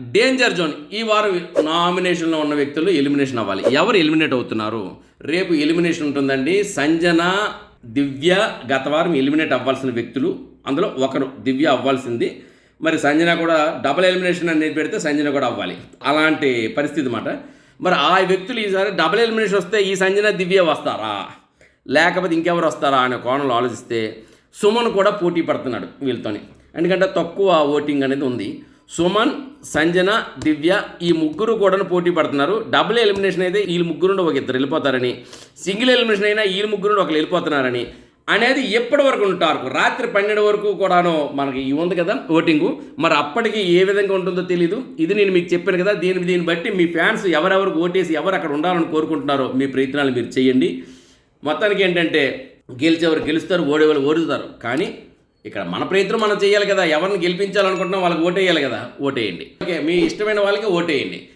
Danger zone. ఈ వారం నామినేషన్లో ఉన్న వ్యక్తులు ఎలిమినేషన్ అవ్వాలి. ఎవరు ఎలిమినేట్ అవుతున్నారు? రేపు ఎలిమినేషన్ ఉంటుందండి. సంజన దివ్య గత వారం ఎలిమినేట్ అవ్వాల్సిన వ్యక్తులు. అందులో ఒకరు దివ్య అవ్వాల్సింది. మరి సంజన కూడా డబుల్ ఎలిమినేషన్ అనేది పెడితే సంజన కూడా అవ్వాలి. అలాంటి పరిస్థితి అన్నమాట. మరి ఆ వ్యక్తులు ఈసారి డబుల్ ఎలిమినేషన్ వస్తే ఈ సంజన దివ్య వస్తారా? లేకపోతే ఇంకెవరు వస్తారా అనే కోణంలో ఆలోచిస్తే సుమన్ కూడా పోటీ పడుతున్నాడు వీళ్ళతోని. ఎందుకంటే తక్కువ ఓటింగ్ అనేది ఉంది. సుమన్ సంజన దివ్య ఈ ముగ్గురు కూడా పోటీ పడుతున్నారు. డబుల్ ఎలిమినేషన్ అయితే వీళ్ళు ముగ్గురు నుండి ఒక ఇద్దరు వెళ్ళిపోతారని. సింగిల్ ఎలిమినేషన్ అయినా వీళ్ళు ముగ్గురు నుండి ఒకరు వెళ్ళిపోతున్నారని. అనేది ఎప్పటి వరకు ఉంటారు రాత్రి పన్నెండు వరకు కూడాను మనకి ఇవి ఉంది కదా ఓటింగు. మరి అప్పటికి ఏ విధంగా ఉంటుందో తెలియదు ఇది నేను మీకు చెప్పాను కదా దీని దీన్ని బట్టి మీ ఫ్యాన్స్ ఎవరెవరికి ఓటేసి ఎవరు అక్కడ ఉండాలని కోరుకుంటున్నారో మీ ప్రయత్నాలు మీరు చేయండి. మొత్తానికి ఏంటంటే గెలిచేవారు గెలుస్తారు ఓడేవాళ్ళు ఓడుతారు. కానీ ఇక్కడ మన ప్రయత్నం మనం చేయాలి కదా. ఎవరిని గెలిపించాలనుకుంటున్నాం వాళ్ళకి ఓటేయాలి కదా. ఓటేయండి. ఓకే మీ ఇష్టమైన వాళ్ళకి ఓటేయండి.